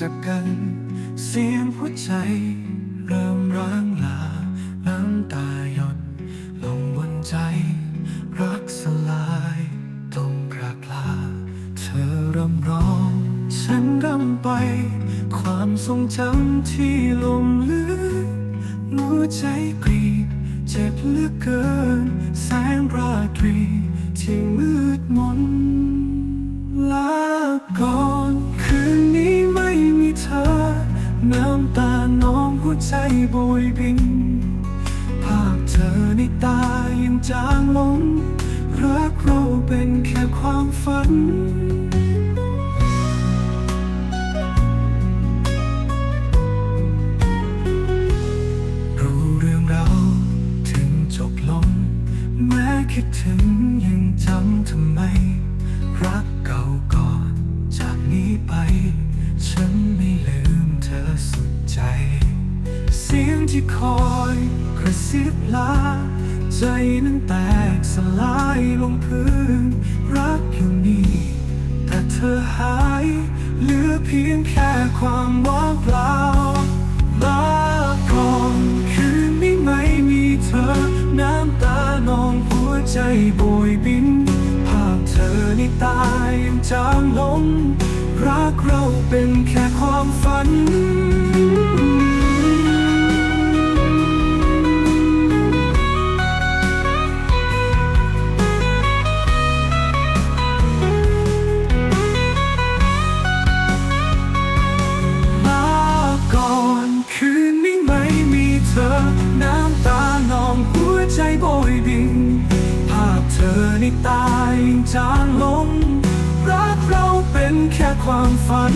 จากกัน เสียงหัวใจ เริ่มร้างลา น้ำตาหยด ลงบนใจ รักสลายต้องพรากลา เธอรำร้อง ฉันรำไป ความทรงจำที่ลมลึกหัวใจกรีดเจ็บเหลือเกิน ใจโบยบินภาพเธอในตายังจางลงรักเราเป็นแค่ความฝันรู้เรื่องเราวถึงจบลงแม้คิดถึงยังจำทำไม ที่คอยกระซิบลา ใจนั้นแตกสลายลงพื้น รักอยู่นี่แต่เธอหายเหลือเพียงแค่ความว่างเปล่าลาก่อนคืนนี้ไม่มีเธอ น้ำตานองหัวใจโบยบิน ภาพเธอในตายังจางลงรักเราเป็นแค่ความฝัน จางลง รักเราเป็นแค่ความฝัน